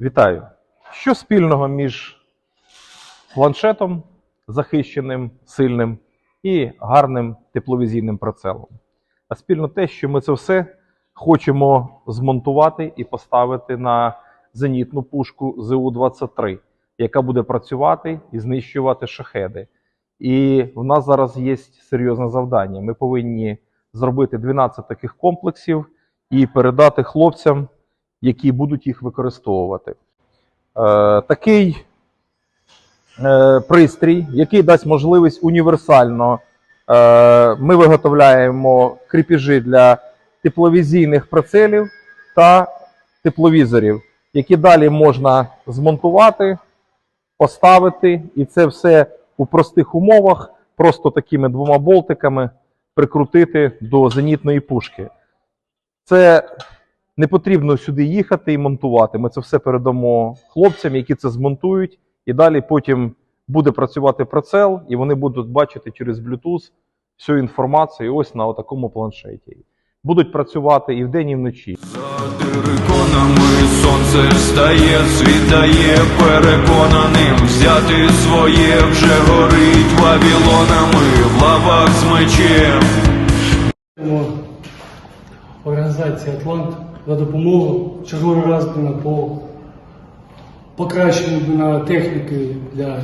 Вітаю! Що спільного між планшетом захищеним, сильним і гарним тепловізійним прицелом? А спільно те, що ми це все хочемо змонтувати і поставити на зенітну пушку ЗУ-23, яка буде працювати і знищувати шахеди. І в нас зараз є серйозне завдання. Ми повинні зробити 12 таких комплексів і передати хлопцям, які будуть їх використовувати. Е, такий е, пристрій, який дасть можливість універсально. Е, ми виготовляємо кріпіжі для тепловізійних прицелів та тепловізорів, які далі можна змонтувати, поставити, і це все у простих умовах, просто такими двома болтиками прикрутити до зенітної пушки. Це не потрібно сюди їхати і монтувати. Ми це все передамо хлопцям, які це змонтують, і далі потім буде працювати прицел, і вони будуть бачити через Bluetooth всю інформацію ось на такому планшеті. Будуть працювати і вдень, і вночі. За териконами сонце встає, світає переконаним взяти своє вже горить вавілонами в лавах з мечем. Дякуємо Організації Атлант за допомогу черговий раз по покращенню техніки для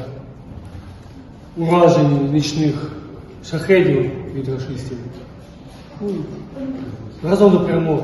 ураження нічних шахедів від рашистів. Ну, Разом до перемоги.